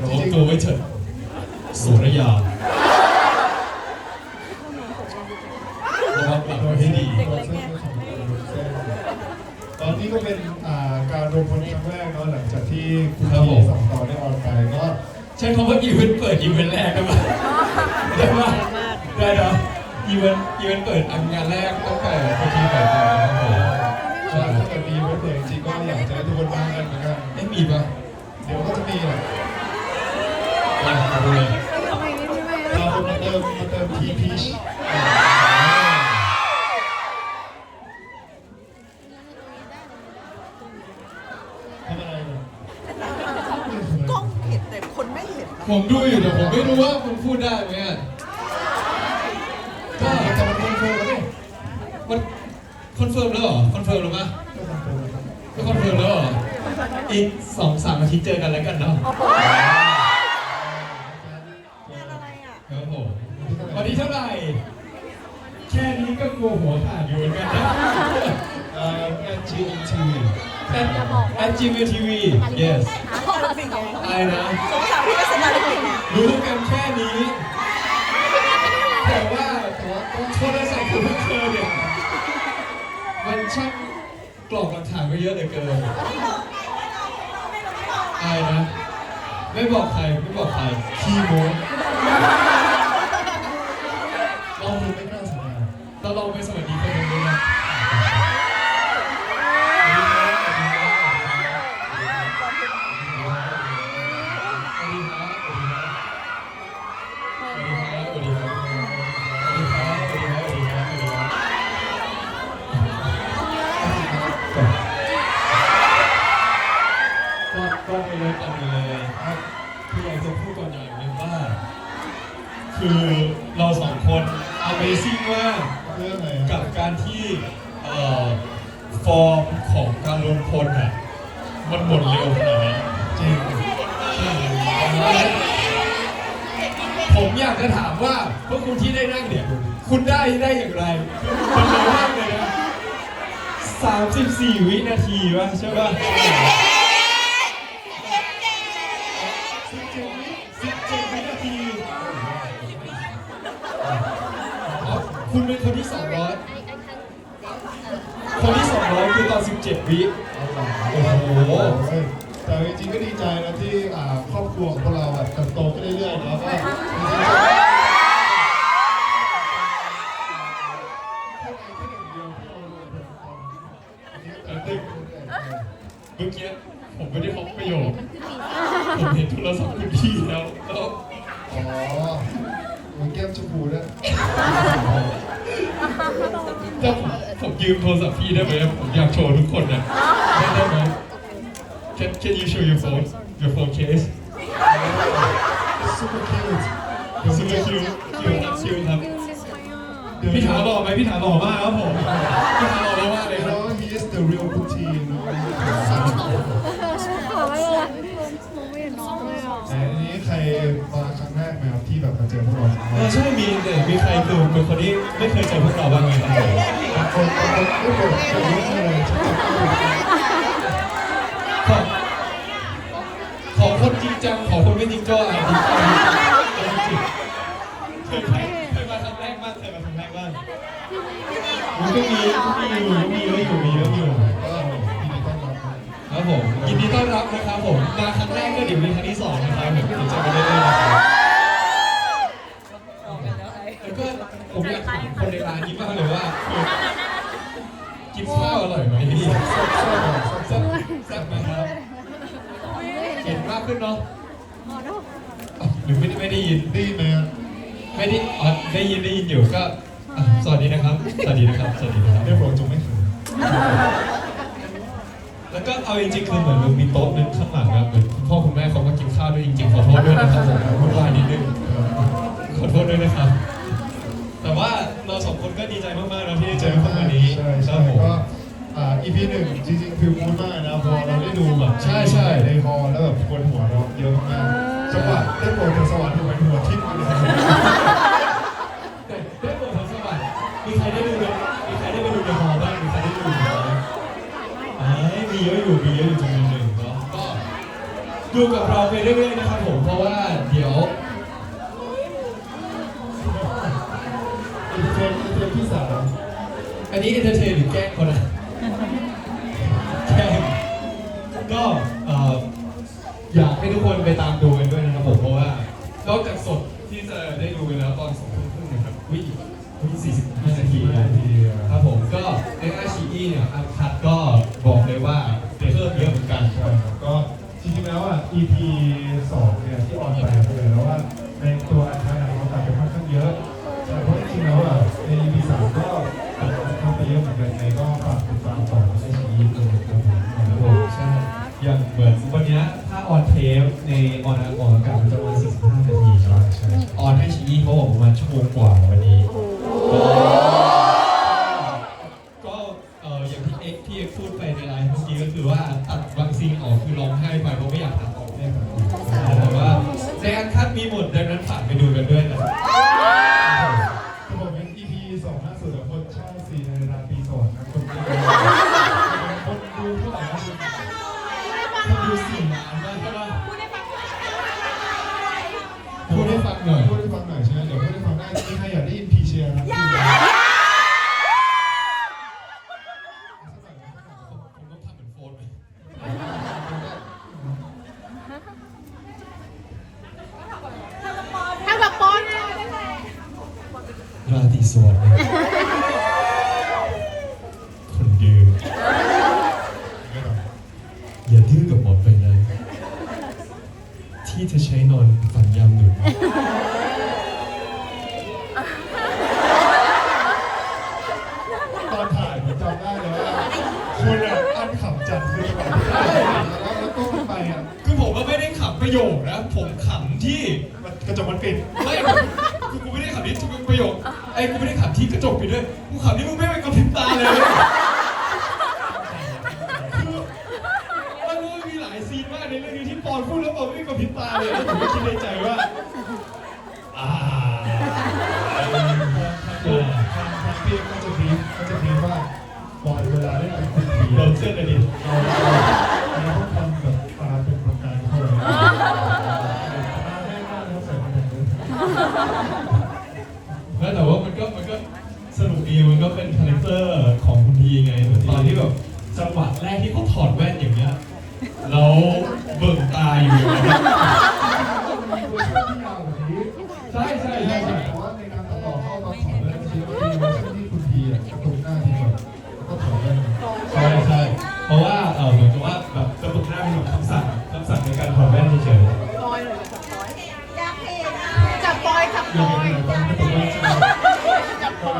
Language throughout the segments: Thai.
โอ้ตัวไว้เถิดสุรยาระวังหลังไว้ให้ดี ตอนนี้ก็เป็นอ่าการรวมพลครั้งแรกเนาะหลังจากที่คุณครับผมที่สองต่อได้ออนไปก็ใช้คำว่าอีเวนต์เปิดอีเวนต์แรกได้ไหมได้ไหมได้เนาะอีเวนต์อีเวนต์เปิดอันงานแรกตั้งแต่เมื่อกี้เปิดไปครับผมถ้าเกิดมีไว้เปิดจริงๆก็อยากจะให้ทุกคนมากันเหมือนกันเอ๊ะมีปะเดี๋ยวก็จะมีแหละ มาดูเลยเราคนมาเติมมาเติมทีพีชทำอะไรเนี่ยกล้องเห็นแต่คนไม่เห็นผมดูอยู่แต่ผมไม่รู้ว่ามันพูดได้ไหมอะก็มันจะมาคอนเฟิร์มกันดิมันคอนเฟิร์มแล้วเหรอคอนเฟิร์มแล้วปะก็คอนเฟิร์มแล้วครับก็คอนเฟิร์มแล้วเหรออีกสองสามอาทิตย์เจอกันแล้วกันเนาะ นนี้เท่าไหร่ แค่นี้ก็กลัวหัวขาดอยู่เหมือนกันนะเอ่อ NGTV at at gmail tv yes เป็นไงอะไรนะ สงสารพี่ก็สนาลิปิกรู้กันแค่นี้ แต่ว่าแต่ว่าโทรศัพท์ของพวกเธอเนี่ย มันช่างกรอกหลักฐานไว้เยอะเหลือเกินอะไรนะ ไม่บอกใคร ไม่บอกใครคีโม ลองคุณไม่กล้าสัญญาเราลองไปสวัสดีคน 34 วินาทีวะใช่ป่ะ17วินาที คุณเป็นคนที่ 200 คนที่ 200 คือตอน 17 วิ โอ้โห แต่จริงๆก็ดีใจนะที่อ่าครอบครัวของพวกเราแบบเติบโตขึ้นเรื่อยๆแล้วก็ ยืมโทรศัพท์พี่ได้ไหมผมอยากโชว์ทุกคนนะได้ได้ไหม Can Can you show your phone your phone case ซูเปอร์คิวซูเปอร์คิวคิวครับคิวครับพี่ถามหล่อไหมพี่ถามหล่อมากครับผมพี่ถามหล่อมากเลยเดี๋ยวครับ he is the real Putin แต่อันนี้ใครมาครั้งแรกไหมครับที่แบบมาเจอพวกเราครั้งแรเออกใช่มีแต่มีใครคือเป็นคนที่ไม่เคยเจอพวกเราบ้างไหมครับ ผมบางขอขอคนจริงจังขอคนไม่จริงก็อะจริงเคยไปเคยมาครั้งแรกบ้างเคยมาครั้งแรกบ้างมันก็มีก็มีอยู่ก็มีเยอะอยู่มีเยอะอยู่กินดีต้อนรับนะครับผมยินดีต้อนรับนะครับผมมาครั้งแรกก็เดี๋ยวมีครั้งที่สองนะครับเดี๋ยวเราจะไปเรื่อยๆนะครับแล้วก็ผมอยากถามคนในร้านนี้มากเลยว่าคือกินข้าวอร่อยไหมพี่แซ่บแซ่บไหมครับเห็นมากขึ้นเนาะอ๋อห ได้ไม่ได้ยินดีไหมอะไม่ได้อ๋อได้ยินได้ยินอยู่ก็อะสวัสดีนะครับ สวัสดีนะครับ สวัสดีนะครับ เรียบร้อยจงไม่เขินแล้วก็เอาจริงๆคือเหมือนมันมีโต๊ะนึงข้างหลังนะเหมือนคุณพ่อคุณแม่เขามากินข้าวด้วยจริงๆขอโทษด้วยนะครับผมพูดว่านิดนึงขอโทษด้วยนะครับ แต่ว่าเราสองคนก็ดีใจมากๆนะที่ได้เจอกันวันนี้ใช่คใช่รับผม ก็อ่า EP หนึ่งจริงๆคือพูดมากนะพอเราได้ดูแบบใช่ใช่ ในฮอลแล้วแบบคนหัวเราะเยอะมากจังหวะได้โปรดสวรร อลบ้างอ่ามีเยอะอยู่มีเยอะอยู่จำนวนหนึ่งเนาะก็ดูกับเราไปเรื่อยๆนะครับผมเพราะว่าเดี๋ยวเอ็นเตอร์เทนเอ็นเตอร์เทนที่สามอันนี้เอนเตอร์เทนหรือแกล้งคนอะางไปเยอะเหมือนกันไงก็ฝากติดตามต่อในชีวิตเลยครับผมครับผมใช่อย่างเหมือนวันเนี้ยถ้าออนเทปในออนออกอากาศมันจะ ส่วัสดิ์คน คิดในใจว่า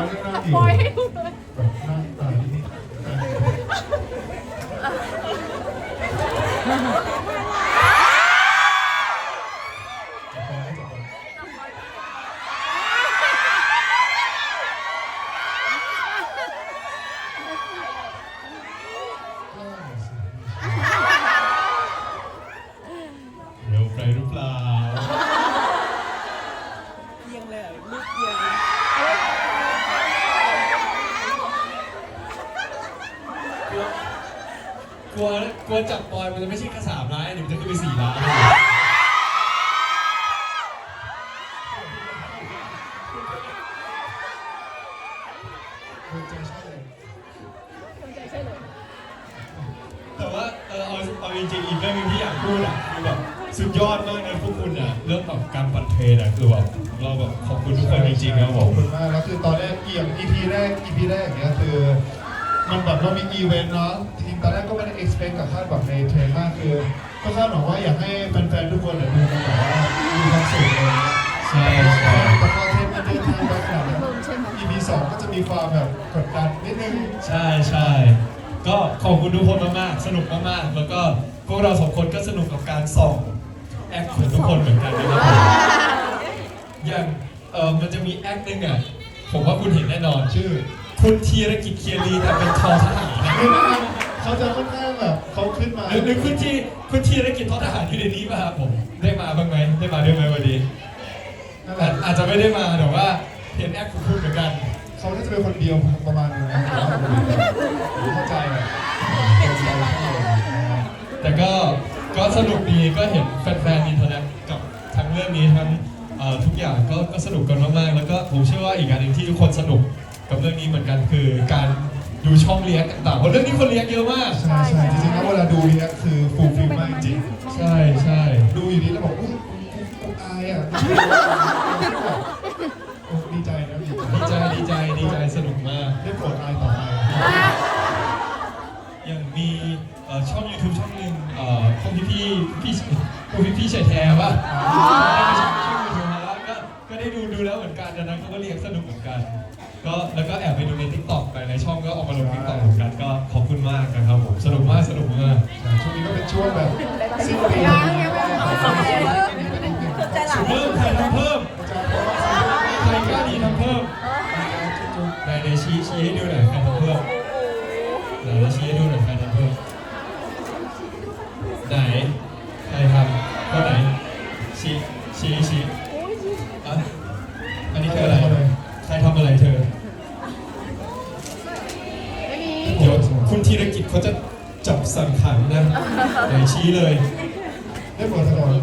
ป ตอ อน ย นั้นหน้าอยู่ ปอยให้ ริงๆอีกเรื่องหนึงที่อยากพูดอะคือแบบสุดยอดมากนะพวกคุณอะเรื่องแบบการปั่นเทรนอะคือแบบเราแบบขอบคุณทุกคนจริงๆนะผขอบมคุณมากแล้วคือตอนแรกเกี่ยง EP แรก EP แรกอย่างเงี้ยคือมันแบบเรามีอีเวนต์เนาะจริงๆตอนแรกก็ไม่ได้ expect กับคาดหวังในเทรนมากคือก็คาดหวังว่าอยากให้แฟนๆทุกคนเนี่ยดูกันแบบว่ามีความสุขอะไรเงี้ยใช่ใช่ แต่พอเทรนมันเดินทางไปขนาดนั้น EP สองก็จะมีความแบบกดดันนิดนึง ใช่ใช่ก็ขอบคุณทุกคนมากๆ สนุกมากๆ แล้วก็ พวกเราสองคนก็สนุกกับการส่องแอคของทุกคนเหมือนกันนะครับผมอย่างเออมันจะมีแอคหนึ่งอะผมว่าคุณเห็นแน่นอนชื่อ คุณธีรกิจเคียรีแต่เป็นทอทหารนะเขาจะค่อนข้างแบบเขาขึ้นมาหรือหรือคุณทีคุณธีรกิจทอทหารอยู่ในนี้ป่ะครับผมได้มาบ้างไหมได้มาด้วยไหมวันนี้นั่นแหอาละอาจจะไม่ได้มาแต่ว่าเห็นแอคของคุณเหมือนกันเขาน่าจะเป็นคนเดียวประมาณนึงนะแต่ว่าผมเข้าใจอะ แต่ก็ก็สนุกดีก็เห็นแฟนๆอินเทอร์เน็ตกับทั้งเรื่องนี้ทั้งเอ่อทุกอย่างก็ก็สนุกกันมากๆแล้วก็ผมเชื่อว่าอีกอย่างหนึ่งที่ทุกคนสนุกกับเรื่องนี้เหมือนกันคือการดูช่องเลี้ยงต่างๆเพราะเรื่องนี้คนเลี้ยงเยอะมาก ใช่ใช่จริงๆแล้วเวลาดูเนี่ยคือฟูลฟิลมากจริงใช่ใช่ดูอยู่นี้แล้วบอกอุ้ยกูอายอะดีใจนะดีใจดีใจดีใจดีใจสนุกมากได้โปรดอายต่อไปอย่างมีเอ่อช่อง YouTube ช่อง หนึ่งเอ่อพวกพี่พี่พี่พวกพี่พี่ชายแท้ป่ะได้ไปช่องช่อง YouTube มาแล้วก็ก็ได้ดูดูแล้วเหมือนกันดังนั้นเขาก็เรียกสนุกเหมือนกัน ก็แล้วก็แอบไปดูใน t ิ k t o k ไปในช่องก็ออกมาลง t ิ k t o k เหมือนกันก็ขอบคุณมากนะครับผมสนุกมากสนุกมากช่วงนี้ก็เป็นช่วงแบบสิ้นปีใจหลายเพิ่มใครทำเพิ่มจะเพราะว่าใครกล้าดีทำเพิ่มไหนไหนชี้ชี้ให้ดูหน่อยใครทำเพิ่มไหนชี้ให้ดูหน่อยใคร สั่งขังนะไหนชี้เลยได้โปรดตลอดแล้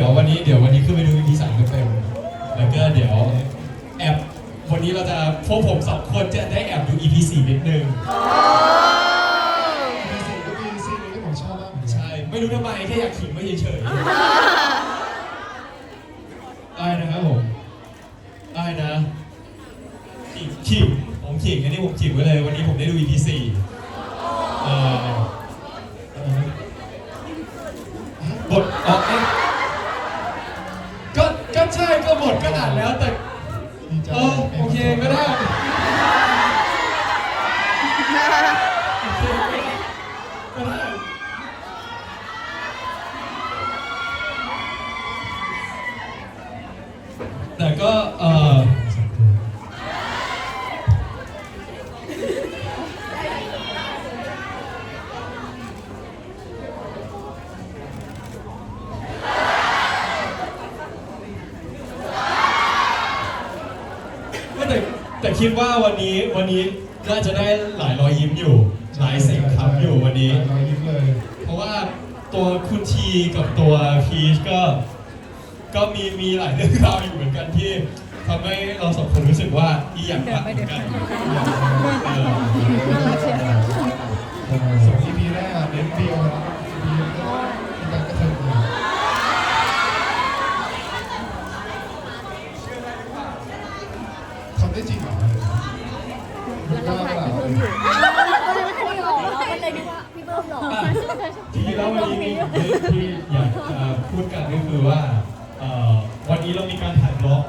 ดี๋ยววันนี้เดี๋ยววันนี้ขึ้นไปดู EP สามเต็มๆแล้วก็เดี๋ยวแอบวันนี้เราจะพวกผมสองคนจะได้แอบดู EP สี่นิดนึงมีสิ่งก็มีสิ่งหนึงที่ผมชอบมากเหมือนกันใช่ไม่รู้ทำไมแค่อยากขิงไม่เฉยๆได้นะครับผมได้นะขิงขิงผมขิงอันนี้ผมขิงไว้เลยวันนี้ผมได้ดู EP ก็เออ ก็แบบอะจริงๆแล้ววันนี้มีเรื่ที่อยากจะพูดกันก็คือว่าเอ่อวันนี้เรามีการถ่ายบล็อก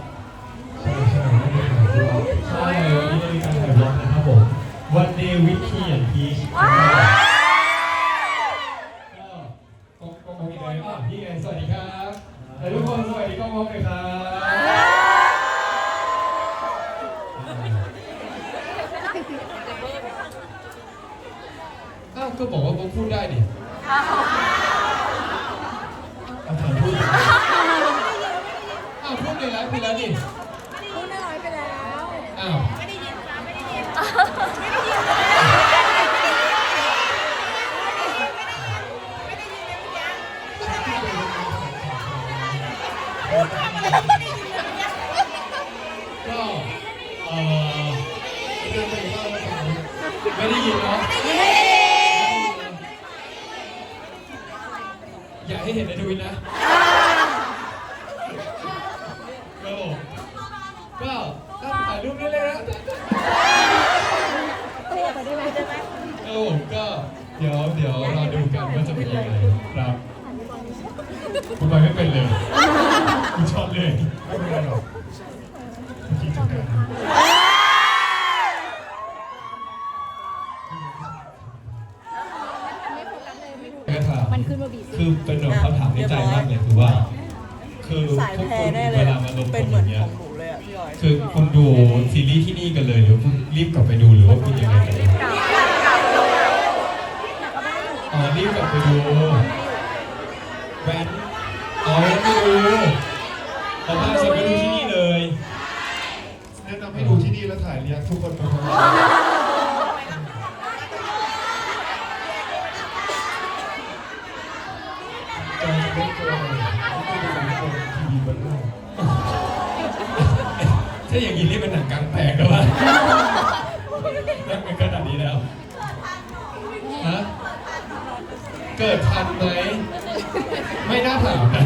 อ้าวก็ มมันขึ้นมาบีบคือเป็นแบบคำถามในใจมากเลยคือว่า คือสายพวกแพ้คุณแน่เลเวยลาอะมาลงเป็นทุนเหมืออนย่างเงี้ขยองหนูเลยอะพี่ออยคือคุณดูซีรีส์ที่นี่กันเลยหรือคุณรีบกลับไปดูหรือว่าคุณยังไงกันอ๋อรีบกลับไปดูแวนอ๋อแวนไม่ดูแต่ภาคเสร็จไปดูที่นี่เลยแนะนำให้ดูที่นี่แล้วถ่ายเรียกทุกคนไปพร้อมกัน ถ้าอย่างนี้เรียกเป็นหนังกลางแปลงแล้ววะนั่งเป็นขนาดนี้แล้วฮะเกิดทันไหมไม่น่าถามนะ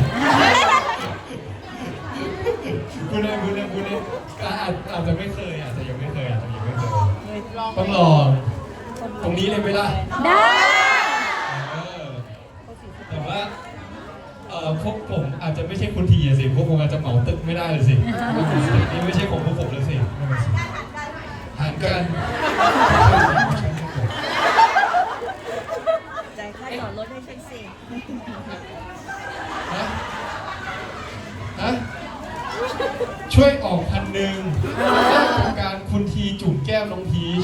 คุณเล่นคุณเล่นคุณเล่นก็อาจอาจจะไม่เคยอาจจะยังไม่เคยอาจจะยังไม่เคยต้องลองตรงนี้เลยไหมล่ะได้เออแต่ว่าเอ่อพวกผมอาจจะ ไม่ใช่คุณทีอะสิพวกผมอาจจะเหมาตึกไม่ได้เลยสินี่ไม่ใช่ของพวกผมเลยสินั่นน่ะสิหารกันใจายค่าจอดรถให้ฉันสิฮะฮะช่วยออกพันหนึ่งแลกกับการคุณทีจุ่มแก้มน้องพีช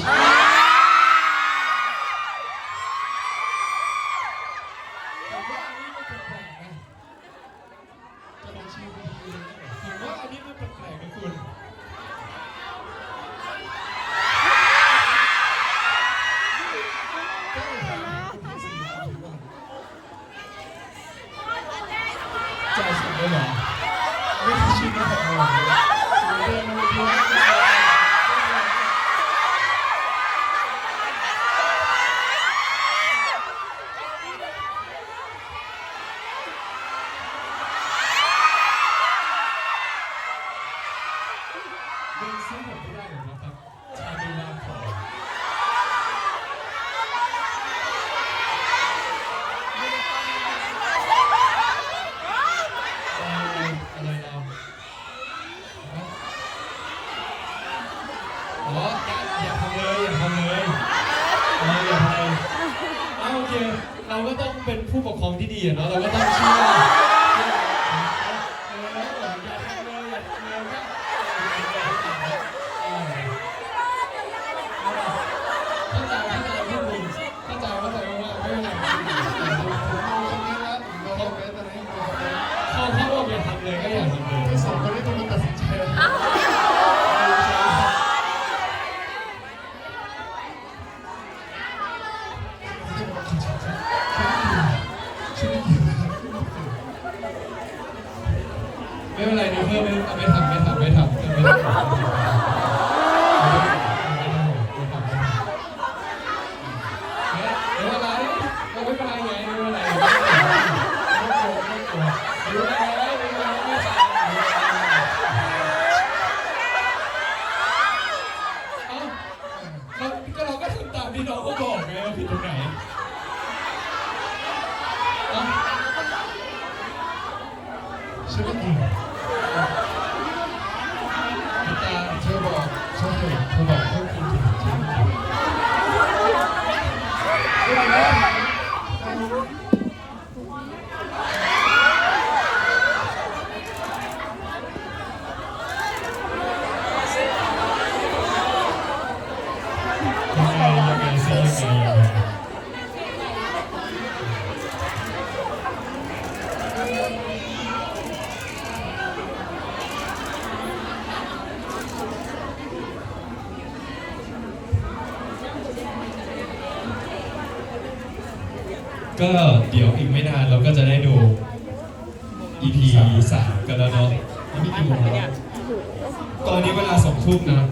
ผมว่าอันนี้มันแปลกๆนะคุณ อ๋ออย่าอย่าทำเลยอย่าทำเลยอ๋ออย่าทำเลยอ้าโอเคเราก็ต้องเป็นผู้ปกครองที่ดีอะเนาะเราก็ต้องเชื่อ ก็เดี๋ยวอีกไม่นานเราก็จะได้ดู EP สามกันแล้วเนาะนี่ไม่กินหรอกนะตอนนี้เวลาสองทุ่มนะนะ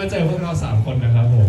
มาเจอพวกเราสามคนนะครับผม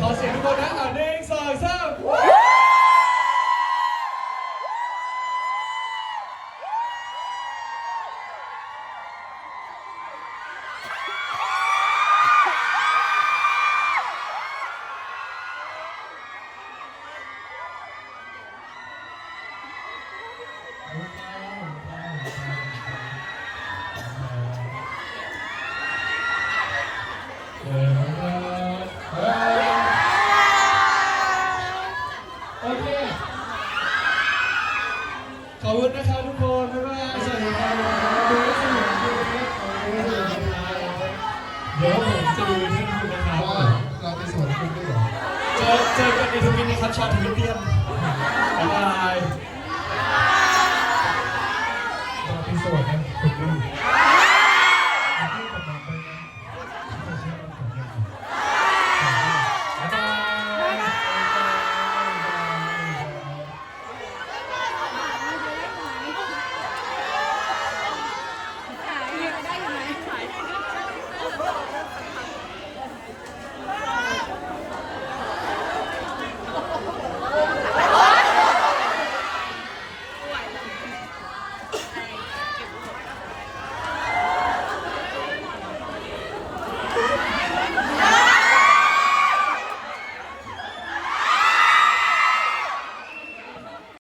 ขอเสียงทุกคนนะอ่านี่ เจอกันในทวิตนะครับชาวทวิตเตียม